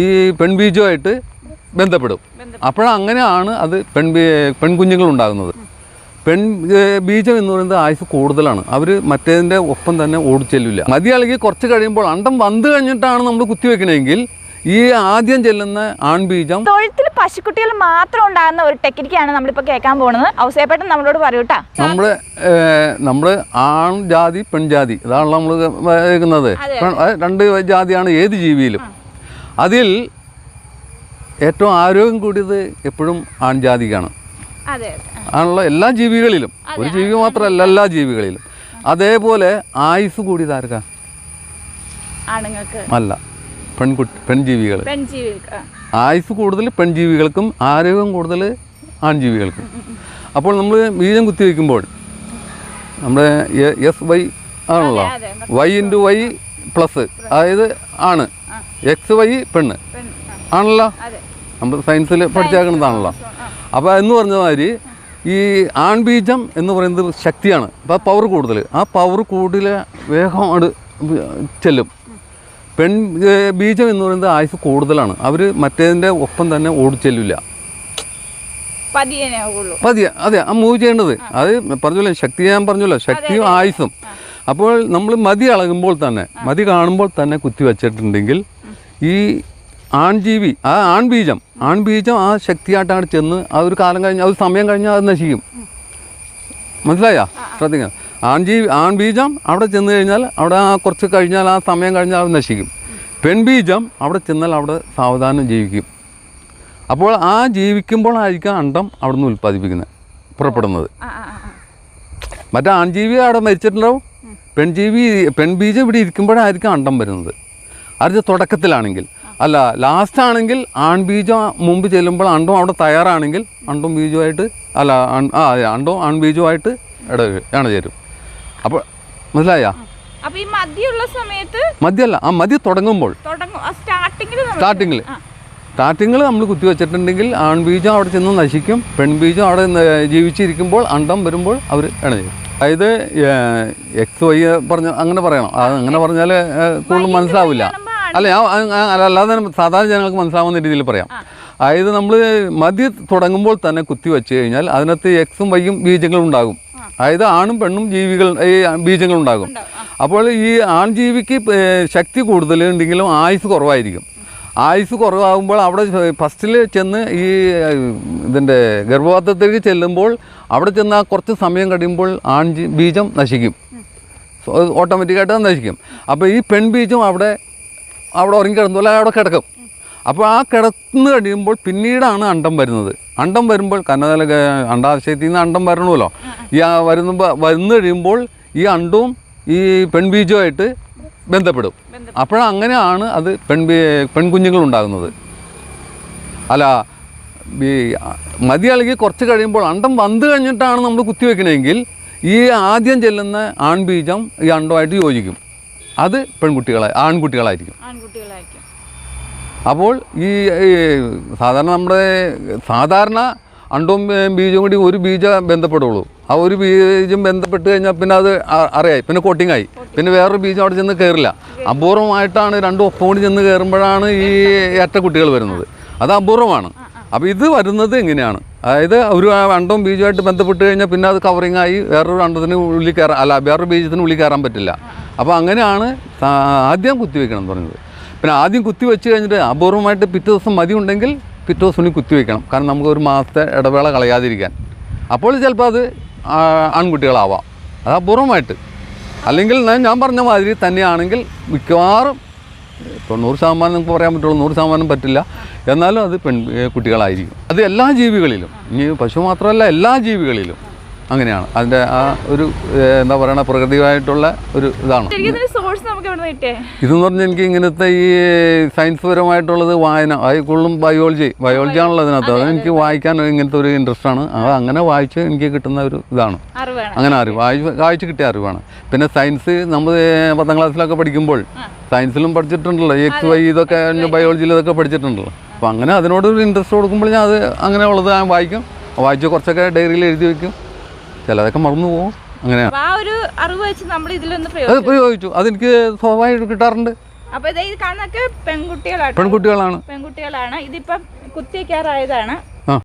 ഈ പെൺബീജമായിട്ട് ബന്ധപ്പെടും. അപ്പോഴങ്ങനെയാണ് അത് പെൺ പെൺകുഞ്ഞുങ്ങൾ ഉണ്ടാകുന്നത്. പെൺ ബീജം എന്ന് പറയുന്നത് ആയുസ് കൂടുതലാണ്. അവർ മറ്റേതിന്റെ ഒപ്പം തന്നെ ഓടിച്ചെല്ലില്ല മതിയാളെങ്കിൽ കുറച്ച് കഴിയുമ്പോൾ അണ്ടം വന്നു കഴിഞ്ഞിട്ടാണ് നമ്മൾ കുത്തിവെക്കണമെങ്കിൽ ഈ ആദ്യം ചെല്ലുന്ന ആൺബീജം തൊഴുത്തിൽ പശുക്കുട്ടികൾ മാത്രം ഉണ്ടാകുന്ന ഒരു ടെക്നിക്കാണ് നമ്മളിപ്പോൾ കേൾക്കാൻ പോകുന്നത്. ഔസേപ്പേട്ടൻ നമ്മളോട് പറയൂട്ടാ നമ്മുടെ നമ്മൾ ആൺ ജാതി പെൺജാതി ഇതാണല്ലോ നമ്മൾ കേൾക്കുന്നത്. രണ്ട് ജാതിയാണ് ഏത് ജീവിയിലും. അതിൽ ഏറ്റവും ആരോഗ്യം കൂടിയത് എപ്പോഴും ആൺജാതിക്കാണ്. ആണല്ലോ എല്ലാ ജീവികളിലും. ഒരു ജീവി മാത്രമല്ല എല്ലാ ജീവികളിലും. അതേപോലെ ആയുസ് കൂടിയത് ആർക്കാ? അല്ല പെൺകുട്ടി പെൺജീവികൾ. ആയുസ് കൂടുതൽ പെൺജീവികൾക്കും ആരോഗ്യം കൂടുതൽ ആൺജീവികൾക്കും. അപ്പോൾ നമ്മൾ ബീജം കുത്തിവെക്കുമ്പോൾ നമ്മുടെ എസ് വൈ ആണല്ലോ? Y into Y plus. അതായത് ആണ്. എക്സ് വൈ പെണ്ണ്. ആണല്ലോ? നമ്മൾ സയൻസിൽ പഠിച്ചേക്കുന്നതാണല്ലോ അപ്പോൾ എന്ന് പറഞ്ഞ മാതിരി ഈ ആൺബീജം എന്ന് പറയുന്നത് ശക്തിയാണ്. അപ്പോൾ പവർ കൂടുതൽ ആ പവർ കൂടുതൽ വേഗം ചെല്ലും. പെൺ ബീജം എന്ന് പറയുന്നത് ആയുസ് കൂടുതലാണ്. അവർ മറ്റേതിന്റെ ഒപ്പം തന്നെ ഓടിച്ചെല്ലില്ല പതിയെ അതെ ആ മൂവ് ചെയ്യേണ്ടത്. അത് പറഞ്ഞല്ലോ ശക്തി ഞാൻ പറഞ്ഞല്ലോ ശക്തിയും ആയുസും അപ്പോൾ നമ്മൾ മതി അളകുമ്പോൾ തന്നെ മതി കാണുമ്പോൾ തന്നെ കുത്തി വച്ചിട്ടുണ്ടെങ്കിൽ ഈ ആൺജീവി ആ ആൺബീജം ആൺബീജം ആ ശക്തിയായിട്ടാണ് ചെന്ന് ആ ഒരു കാലം കഴിഞ്ഞ് ആ ഒരു സമയം കഴിഞ്ഞാൽ അത് നശിക്കും. മനസ്സിലായോ? ശ്രദ്ധിക്കുക ആൺജീവി ആൺബീജം അവിടെ ചെന്ന് കഴിഞ്ഞാൽ അവിടെ ആ കുറച്ച് കഴിഞ്ഞാൽ ആ സമയം കഴിഞ്ഞാൽ അത് നശിക്കും. പെൺബീജം അവിടെ ചെന്നാൽ അവിടെ സാവധാനം ജീവിക്കും. അപ്പോൾ ആ ജീവിക്കുമ്പോഴായിരിക്കും അണ്ടം അവിടെ നിന്ന് ഉൽപ്പാദിപ്പിക്കുന്നത് പുറപ്പെടുന്നത്. മറ്റേ ആൺജീവി അവിടെ മരിച്ചിട്ടുണ്ടാവും. പെൺജീവി പെൺബീജം ഇവിടെ ഇരിക്കുമ്പോഴായിരിക്കും അണ്ടം വരുന്നത്. അത് തുടക്കത്തിലാണെങ്കിൽ. അല്ല ലാസ്റ്റ് ആണെങ്കിൽ ആൺബീജം മുമ്പ് ചെല്ലുമ്പോൾ അണ്ടും അവിടെ തയ്യാറാണെങ്കിൽ അണ്ടും ബീജമായിട്ട് അല്ല ആ അതെ, അണ്ടവും ആൺബീജമായിട്ട് ഇട ഇണചേരും അപ്പോൾ മനസ്സിലായ? സമയത്ത് മദ്യമല്ല ആ മതി തുടങ്ങുമ്പോൾ. സ്റ്റാർട്ടിങ്ങിൽ സ്റ്റാർട്ടിങ്ങിൽ നമ്മൾ നമ്മൾ കുത്തിവെച്ചിട്ടുണ്ടെങ്കിൽ ആൺബീജം അവിടെ ചെന്ന് നശിക്കും പെൺബീജം അവിടെ ജീവിച്ചിരിക്കുമ്പോൾ അണ്ടം വരുമ്പോൾ അവർ ഇണചേരും അതായത് എക്സ് വൈ പറഞ്ഞ അങ്ങനെ പറയണം. അങ്ങനെ പറഞ്ഞാൽ കൂടുതൽ മനസ്സിലാവില്ല. അല്ല ഞാൻ അല്ലാതെ സാധാരണ ജനങ്ങൾക്ക് മനസ്സിലാവുന്ന രീതിയിൽ പറയാം. അതായത് നമ്മൾ മതി തുടങ്ങുമ്പോൾ തന്നെ കുത്തി വെച്ച് കഴിഞ്ഞാൽ അതിനകത്ത് എക്സും വൈയും ബീജങ്ങൾ ഉണ്ടാകും. അതായത് ആണും പെണ്ണും ജീവികൾ ഈ ബീജങ്ങൾ ഉണ്ടാകും. അപ്പോൾ ഈ ആൺജീവിക്ക് ശക്തി ശക്തി കൂടുതലുണ്ടെങ്കിലും ആയുസ് കുറവായിരിക്കും. ആയുസ് കുറവാകുമ്പോൾ അവിടെ ഫസ്റ്റിൽ ചെന്ന് ഈ ഇതിന്റെ ഗർഭപാത്രത്തിലേക്ക് ചെല്ലുമ്പോൾ അവിടെ ചെന്ന് ആ കുറച്ച് സമയം കഴിയുമ്പോൾ ആൺ ബീജം നശിക്കും. ഓട്ടോമാറ്റിക്കായിട്ട് നശിക്കും. അപ്പോൾ ഈ പെൺ പെൺബീജം അവിടെ അവിടെ ഉറങ്ങിക്കിടന്നു അല്ലെങ്കിൽ അവിടെ കിടക്കും. അപ്പോൾ ആ കിടന്ന് കഴിയുമ്പോൾ പിന്നീടാണ് അണ്ടം വരുന്നത്. അണ്ടം വരുമ്പോൾ കന്നതല അണ്ടാശയത്തിൽ നിന്ന് അണ്ടം വരണമല്ലോ. ഈ ആ വരുന്ന വന്നു കഴിയുമ്പോൾ ഈ അണ്ടവും ഈ പെൺബീജവുമായിട്ട് ബന്ധപ്പെടും. അപ്പോഴങ്ങനെയാണ് അത് പെൺബീ പെൺകുഞ്ഞുങ്ങൾ ഉണ്ടാകുന്നത് അല്ല ഈ മതി അല്ലെങ്കിൽ കുറച്ച് കഴിയുമ്പോൾ അണ്ടം വന്നു കഴിഞ്ഞിട്ടാണ് നമ്മൾ കുത്തിവെക്കണമെങ്കിൽ ഈ ആദ്യം ചെല്ലുന്ന ആൺബീജം ഈ അണ്ടമായിട്ട് യോജിക്കും. അത് പെൺകുട്ടികളെ ആൺകുട്ടികളായിരിക്കും. ആൺകുട്ടികളായിരിക്കും. അപ്പോൾ ഈ സാധാരണ നമ്മുടെ സാധാരണ അണ്ടും ബീജവും കൂടി ഒരു ബീജ ബന്ധപ്പെടുള്ളൂ. ആ ഒരു ബീജം ബന്ധപ്പെട്ട് കഴിഞ്ഞാൽ പിന്നെ അത് അറിയായി. പിന്നെ കോട്ടിംഗ് ആയി പിന്നെ വേറൊരു ബീജം അവിടെ ചെന്ന് കയറില്ല അപൂർവമായിട്ടാണ് രണ്ടും ഒപ്പം കൂടി ചെന്ന് കയറുമ്പോഴാണ് ഈ ഏറ്റ കുട്ടികൾ വരുന്നത്. അത് അപൂർവമാണ്. അപ്പോൾ ഇത് വരുന്നത് എങ്ങനെയാണ്? അതായത് ഒരു അണ്ടവും ബീജുമായിട്ട് ബന്ധപ്പെട്ട് കഴിഞ്ഞാൽ പിന്നെ അത് കവറിങ് ആയി വേറൊരു അണ്ടത്തിന് ഉള്ളിൽ കയറാൻ അല്ല വേറൊരു ബീജത്തിന് ഉള്ളിൽ കയറാൻ പറ്റില്ല. അപ്പോൾ അങ്ങനെയാണ് ആദ്യം കുത്തിവെക്കണം പറഞ്ഞത്. പിന്നെ ആദ്യം കുത്തി വെച്ച് കഴിഞ്ഞിട്ട് അപൂർവമായിട്ട് പിറ്റേ ദിവസം മതി ഉണ്ടെങ്കിൽ പിറ്റേ ദിവസം ഇനി കുത്തി വെക്കണം കാരണം നമുക്ക് ഒരു മാസത്തെ ഇടവേള കളയാതിരിക്കാൻ. അപ്പോൾ ചിലപ്പോൾ അത് ആൺകുട്ടികളാവാം. അത് അപൂർവമായിട്ട് അല്ലെങ്കിൽ ഞാൻ പറഞ്ഞ മാതിരി തന്നെയാണെങ്കിൽ മിക്കവാറും തൊണ്ണൂറ് ശതമാനം നമുക്ക് പറയാൻ പറ്റുള്ളൂ നൂറ് ശതമാനം പറ്റില്ല. എന്നാലും അത് പെൺ കുട്ടികളായിരിക്കും. അത് എല്ലാ ജീവികളിലും ഇനി പശു മാത്രമല്ല എല്ലാ ജീവികളിലും അങ്ങനെയാണ്. അതിന്റെ ആ ഒരു എന്താ പറയുക പ്രകൃതിയായിട്ടുള്ള ഒരു ഇതാണ്. ഇതെന്ന് പറഞ്ഞാൽ എനിക്ക് ഇങ്ങനത്തെ ഈ സയൻസ് പരമായിട്ടുള്ളത് വായന. അത് കൂടുതലും ബയോളജി ബയോളജി ആണല്ലോ അതിനകത്ത്. അത് എനിക്ക് വായിക്കാൻ ഇങ്ങനത്തെ ഒരു ഇൻട്രസ്റ്റ് ആണ്. അത് അങ്ങനെ വായിച്ച് എനിക്ക് കിട്ടുന്ന ഒരു ഇതാണ്. അങ്ങനെ അറിവ്. വായിച്ച് വായിച്ച് കിട്ടിയ അറിവാണ് പിന്നെ സയൻസ് നമ്മൾ പത്താം ക്ലാസ്സിലൊക്കെ പഠിക്കുമ്പോൾ സയൻസിലും പഠിച്ചിട്ടുണ്ടല്ലോ. എക്സ് വൈ ഇതൊക്കെ ബയോളജിയിൽ ഇതൊക്കെ പഠിച്ചിട്ടുണ്ടല്ലോ. അപ്പോൾ അങ്ങനെ അതിനോട് ഒരു ഇൻട്രസ്റ്റ് കൊടുക്കുമ്പോൾ ഞാൻ അത് അങ്ങനെ ഉള്ളത് ഞാൻ വായിക്കും. വായിച്ച് കുറച്ചൊക്കെ ഡയറിയിൽ എഴുതി വയ്ക്കും ചിലതൊക്കെ മറന്നു പോകും. അങ്ങനെ ഒരു അത് അതെനിക്ക് സ്വാഭാവികമായിട്ട് കിട്ടാറുണ്ട്. അപ്പൊ ഇത് പെൺകുട്ടികളാണ് പെൺകുട്ടികളാണ്. പെൺകുട്ടികളാണ്. ഇതിപ്പം കുത്തിയക്കാറായതാണ്